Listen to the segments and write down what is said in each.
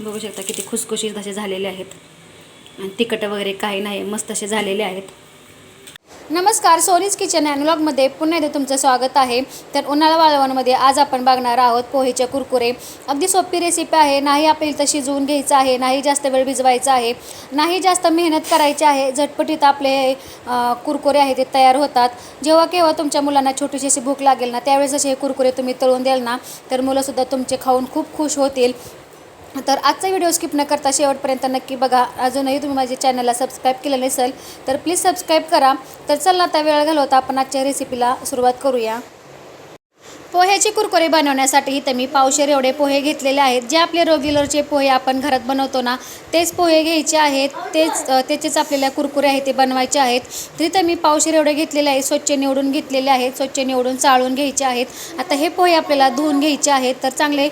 बघू शकता किती खुसखुशीत असे झालेले आहेत. आणि तिखट वगैरे काही नाही मस्त असे झालेले आहेत. नमस्कार सोनीज किचन अॅनलॉगमध्ये पुन्हा एकदा तुमचं स्वागत आहे. तर उन्हाळा वाळवणमध्ये आज आपण बघणार आहोत पोहेचे कुरकुरे. अगदी सोपी रेसिपी आहे. नाही आपल्याला इथं शिजवून घ्यायचं आहे नाही जास्त वेळ भिजवायचा आहे नाही जास्त मेहनत करायची आहे. झटपटीत आपले हे कुरकुरे आहे ते तयार होतात. जेव्हा केव्हा तुमच्या मुलांना छोटीशी अशी भूक लागेल ना त्यावेळेस असे हे कुरकुरे तुम्ही तळून द्याल ना तर मुलंसुद्धा तुमचे खाऊन खूप खुश होतील. तर आजचा व्हिडिओ स्किप न करता शेवटपर्यंत नक्की बघा. अजूनही तुम्ही माझ्या चॅनलला सबस्क्राईब केलं नसेल तर प्लीज सबस्क्राईब करा. तर चला आता वेळ घालवता आपण आजच्या रेसिपीला सुरुवात करूया. पोह्याचे कुरकुरे बनवण्यासाठी इथं मी पावशेर एवढे पोहे घेतलेले आहेत. जे आपले रेग्युलरचे पोहे आपण घरात बनवतो ना तेच पोहे घ्यायचे आहेत. तेच त्याचेच आपल्याला कुरकुरे आहेत ते बनवायचे आहेत. तर मी पावशेर एवढे घेतलेले आहेत स्वच्छ निवडून घेतलेले आहेत स्वच्छ निवडून चाळून घ्यायचे आहेत. आता हे पोहे आपल्याला धुवून घ्यायचे आहेत तर चांगले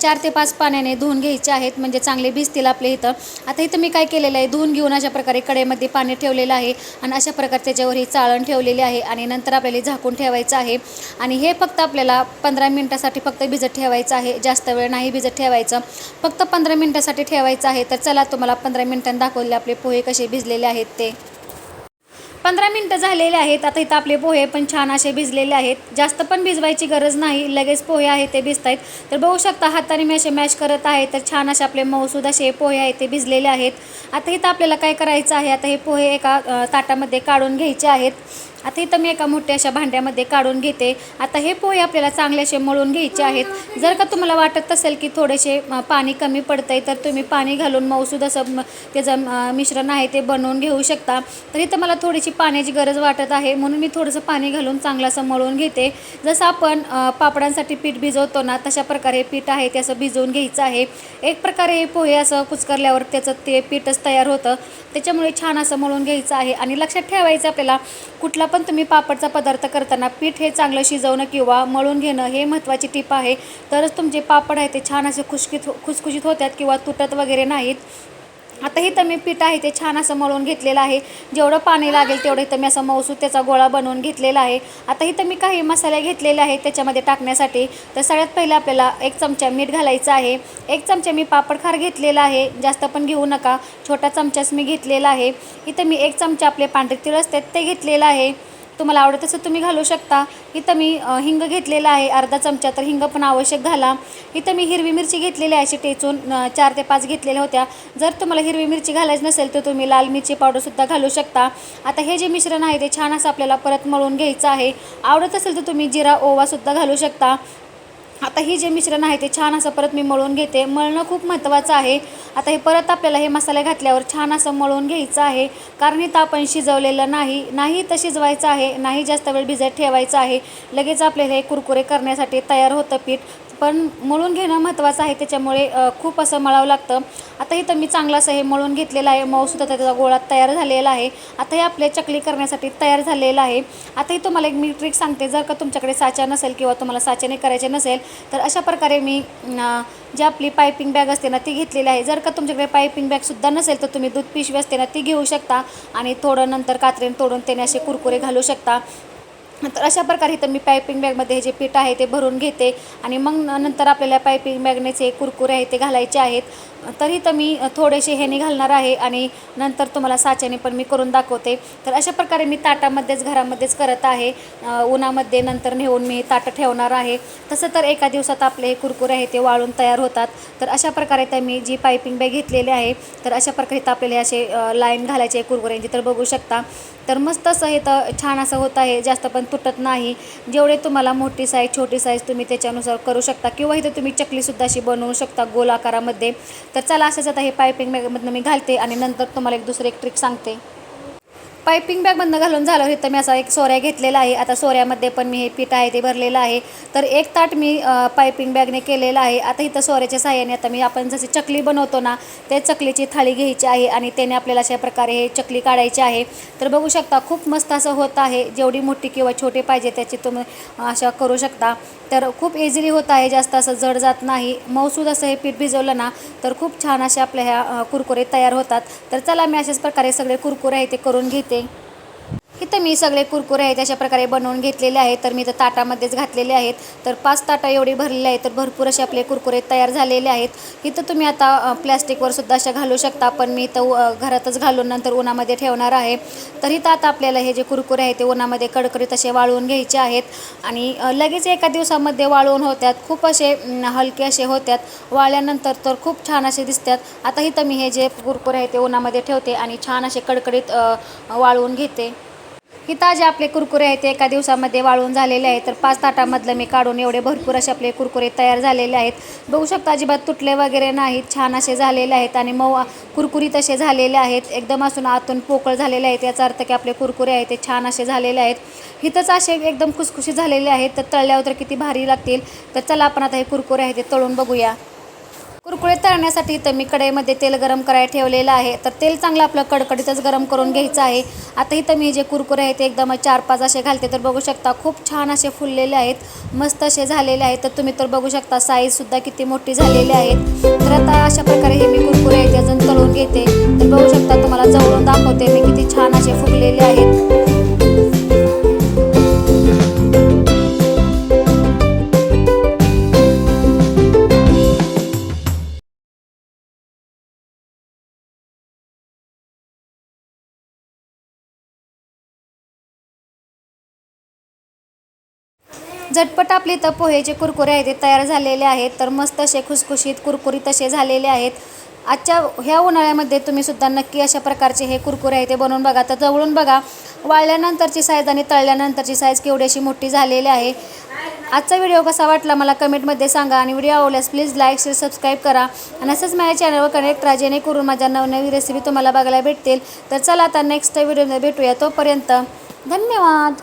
चार ते पाच पाण्याने धुवून घ्यायचे आहेत म्हणजे चांगले भिजतील आपले इथं. आता इथं मी काय केलेलं आहे धुवून घेऊन अशा प्रकारे कडेमध्ये पाणी ठेवलेलं आहे आणि अशा प्रकारे त्याच्यावर ही चाळण ठेवलेली आहे आणि नंतर आपल्याला झाकून ठेवायचं आहे. आणि हे फक्त आपल्याला पंधरा मिनटासाठी फक्त भिजत ठेवायचं आहे. जास्त वेळ नाही भिजत ठेवायचं. फक्त पंधरा मिनटासाठी ठेवायचं आहे. तर चला तुम्हाला पंधरा मिनटांनी दाखवले आपले पोहे कसे भिजलेले आहेत ते. पंधरा मिनटं झालेले आहेत. आता इथं आपले पोहे पण छान असे भिजलेले आहेत. जास्त पण भिजवायची गरज नाही. लगेच पोहे आहेत ते भिजत आहेत तर बघू शकता हाताने मी असे मॅश करत आहे. तर छान असे आपले मऊसूद असे पोहे आहेत ते भिजलेले आहेत. आता इथं आपल्याला काय करायचं आहे? आता हे पोहे एका ताटामध्ये काढून घ्यायचे आहेत. आता इथं मी एका मोठ्या अशा भांड्यामध्ये काढून घेते. आता हे पोहे आपल्याला चांगल्याशे मळून घ्यायचे आहेत. जर का तुम्हाला वाटत असेल की थोडेसे पाणी कमी पडतंय तर तुम्ही पाणी घालून मऊसूद असं त्याचं मिश्रण आहे ते बनवून घेऊ शकता. तर इथं मला थोडीशी पाण्याची गरज वाटत आहे. म्हणून मी थोडंसं पाणी घालून चांगलं असं मळून घेते. जसं आपण पापडांसाठी पीठ भिजवतो ना तशा प्रकारे पीठ आहे ते असं भिजवून घ्यायचं आहे. एक प्रकारे हे पोहे असं कुचकरल्यावर त्याचं ते पीठच तयार होतं. त्याच्यामुळे छान असं मळून घ्यायचं आहे. आणि लक्षात ठेवायचं आपल्याला कुठला पण तुम्ही पापडचा पदार्थ करताना पीठ हे चांगलं शिजवणं किंवा मळून घेणं हे महत्त्वाची टीप आहे. तरच तुमचे पापड आहे ते छान असे खुशकीत खुसखुशीत होतात किंवा तुटत वगैरे नाहीत. आता इथं मी पीठ आहे ते छान असं मळून घेतलेलं आहे. जेवढं पाणी लागेल तेवढं इथं मी असं मौसूद त्याचा गोळा बनवून घेतलेला आहे. आता इथं मी काही मसाले घेतलेले आहेत त्याच्यामध्ये टाकण्यासाठी. तर सगळ्यात पहिलं आपल्याला एक चमचा मीठ घालायचं आहे. एक चमचा मी पापड खार घेतलेला आहे. जास्त पण घेऊ नका. छोटा चमचाच मी घेतलेला आहे. इथं मी एक चमचा आपले पांढरे तिळ असतात ते घेतलेलं आहे. तुम्हाला आवडत असेल तुम्ही घालू शकता. इथं मी हिंग घेतलेला आहे अर्धा चमचा तर हिंग पण आवश्यक घाला. इथं मी हिरवी मिरची घेतलेली आहे अशी टेचून चार ते पाच घेतलेल्या होत्या. जर तुम्हाला हिरवी मिरची घालायची नसेल तर तुम्ही लाल मिरची पावडरसुद्धा घालू शकता. आता हे जे मिश्रण आहे ते छान असं आपल्याला परत मळून घ्यायचं आहे. आवडत असेल तर तुम्ही जिरा ओवासुद्धा घालू शकता. आता ही जे मिश्रण आहे ते छान असं परत मी मळून घेते. मळणं खूप महत्त्वाचं आहे. आता हे परत आपल्याला हे मसाले घातल्यावर छान असं मळून घ्यायचं आहे. कारण इथं आपण शिजवलेलं नाही नाही तर शिजवायचं आहे नाही जास्त वेळ भिजत ठेवायचं आहे. लगेच आपल्याला हे कुरकुरे करण्यासाठी तयार होतं पीठ. पण मळून घेणं महत्त्वाचं आहे त्याच्यामुळे खूप असं मळावं लागतं. आता इथं मी चांगलं असं हे मळून घेतलेलं आहे मऊसुद्धा त्याचा गोळा तयार झालेला आहे. आता हे आपले चकली करण्यासाठी तयार झालेलं आहे. आताही तुम्हाला एक मी ट्रिक सांगते जर का तुमच्याकडे साचा नसेल किंवा तुम्हाला साच्याने करायचे नसेल तर अशा प्रकारे मी जी आपली पायपिंग बॅग असते ना ती घेतलेली आहे. जर का तुमच्याकडे पायपिंग बॅगसुद्धा नसेल तर तुम्ही दूध पिशवी असते ना ती घेऊ शकता आणि थोडं नंतर कात्रीने तोडून त्याने असे कुरकुरे घालू शकता. तर अशा प्रकारे इथं मी पायपिंग बॅगमध्ये हे जे पीठ आहे ते भरून घेते. आणि मग नंतर आपल्याला पायपिंग बॅगनेचे कुरकुरे आहे ते घालायचे आहेत. तरी तर मी थोडेसे ह्याने घालणार आहे आणि नंतर तुम्हाला साच्याने पण मी करून दाखवते. तर अशा प्रकारे मी ताटामध्येच घरामध्येच करत आहे. उन्हामध्ये नंतर नेऊन मी ताटं ठेवणार आहे. तसं तर एका दिवसात आपले हे कुरकुरे आहे ते वाळून तयार होतात. तर अशा प्रकारे तर मी जी पायपिंग बॅग घेतलेली आहे तर अशा प्रकारे तर आपल्याला असे लाईन घालायचे कुरकुऱ्यांची तर बघू शकता. तर मस्त असं हे तर छान असं होत आहे जास्त पण तुटत नाही. जेवढे तुम्हाला मोठी साईज छोटी साईज तुम्ही त्याच्यानुसार करू शकता. किंवा इथं तुम्ही चकलीसुद्धा अशी बनवू शकता गोल आकारामध्ये. तर चला असंच आता हे पायपिंग बॅगमधनं मी घालते आणि नंतर तुम्हाला एक दुसरी एक ट्रिक सांगते. पायपिंग बंद घालून झालं इथं मी असा एक सोऱ्या घेतलेला आहे. आता सोऱ्यामध्ये पण मी हे पीठ आहे ते भरलेलं आहे. तर एक ताट मी पायपिंग बॅगने केलेलं आहे. आता इथं सोऱ्याच्या साह्याने आता मी आपण जशी चकली बनवतो ना ते चकलीची थाळी घ्यायची आहे आणि त्याने आपल्याला अशा प्रकारे हे चकली काढायची आहे. तर बघू शकता खूप मस्त असं होत आहे. जेवढी मोठी किंवा छोटी पाहिजे त्याची तुम्ही अशा करू शकता. तर खूप इझिली होत आहे. जास्त असं जड जात नाही. मऊसूद असं हे पीठ भिजवलं ना तर खूप छान असे आपल्या ह्या कुरकुरे तयार होतात. तर चला मी अशाच प्रकारे सगळे कुरकुरे आहे ते करून घेते. Okay. इथं मी सगळे कुरकुरे आहेत अशा प्रकारे बनवून घेतलेले आहेत. तर मी तर ताटामध्येच घातलेले आहेत. तर पाच ताटा एवढी भरलेली आहेत तर भरपूर असे आपले कुरकुरे तयार झालेले आहेत. इथं तुम्ही आता प्लॅस्टिकवर सुद्धा अशा घालू शकता. पण मी इथं घरातच घालून नंतर उन्हामध्ये ठेवणार आहे. तर इथं आता आपल्याला हे जे कुरकुरे आहेत ते उन्हामध्ये कडकडीत असे वाळवून घ्यायचे आहेत. आणि लगेच एका दिवसामध्ये वाळवून होत्यात. खूप असे हलके असे होत्यात. वाळल्यानंतर तर खूप छान असे दिसतात. आता इथं मी हे जे कुरकुरे आहे ते उन्हामध्ये ठेवते आणि छान असे कडकडीत वाळवून घेते. ही ताजे आपले कुरकुरे आहेत ते एका दिवसामध्ये वाळून झालेले आहेत. तर पाच ताटामधलं मी काढून एवढे भरपूर असे आपले कुरकुरे तयार झालेले आहेत. बघू शकता अजिबात तुटले वगैरे नाहीत छान असे झालेले आहेत आणि मऊ कुरकुरीत असे झालेले आहेत. एकदम असून आतून पोकळ झालेले आहेत याचा अर्थ की आपले कुरकुरे आहेत ते छान असे झालेले आहेत. इथंच असे एकदम खुसखुशी झालेले आहेत. तर तळल्यावर तर किती भारी लागतील. तर चला आपण आता हे कुरकुरे आहेत ते तळून बघूया. कुरकुळे तळण्यासाठी इथं मी कढईमध्ये तेल गरम करायला ठेवलेलं आहे. तर तेल चांगलं आपलं कडकडीतच गरम करून घ्यायचं आहे. आता इथं मी जे कुरकुरे आहेत ते एकदम चार पाच असे घालते. तर बघू शकता खूप छान असे फुललेले आहेत. मस्त असे झालेले आहेत. तर तुम्ही तर बघू शकता साईजसुद्धा किती मोठी झालेली आहेत. तर आता अशा प्रकारे हे मी कुरकुरे आहेत अजून तळून घेते. तर बघू शकता तुम्हाला जवळून दाखवते मी किती छान असे फुगलेले आहेत. झटपट आपले इथं पोहेचे कुरकुरे आहेत ते तयार झालेले आहेत. तर मस्त असे खुसखुशीत कुरकुरी तसे झालेले आहेत. आजच्या ह्या उन्हाळ्यामध्ये तुम्ही सुद्धा नक्की अशा प्रकारचे हे कुरकुरे आहे ते बनवून बघा. तर जवळून बघा वाळल्यानंतरची साईज आणि तळल्यानंतरची साईज केवढीशी मोठी झालेली आहे. आजचा व्हिडिओ कसा वाटला मला कमेंटमध्ये सांगा आणि व्हिडिओ आवडल्यास प्लीज लाईक शेअर सबस्क्राईब करा. आणि असंच माझ्या चॅनलवर कनेक्ट राहा जेणेकरून माझ्या नवनवी रेसिपी तुम्हाला बघायला भेटतील. तर चला आता नेक्स्ट व्हिडिओमध्ये भेटूया. तोपर्यंत धन्यवाद.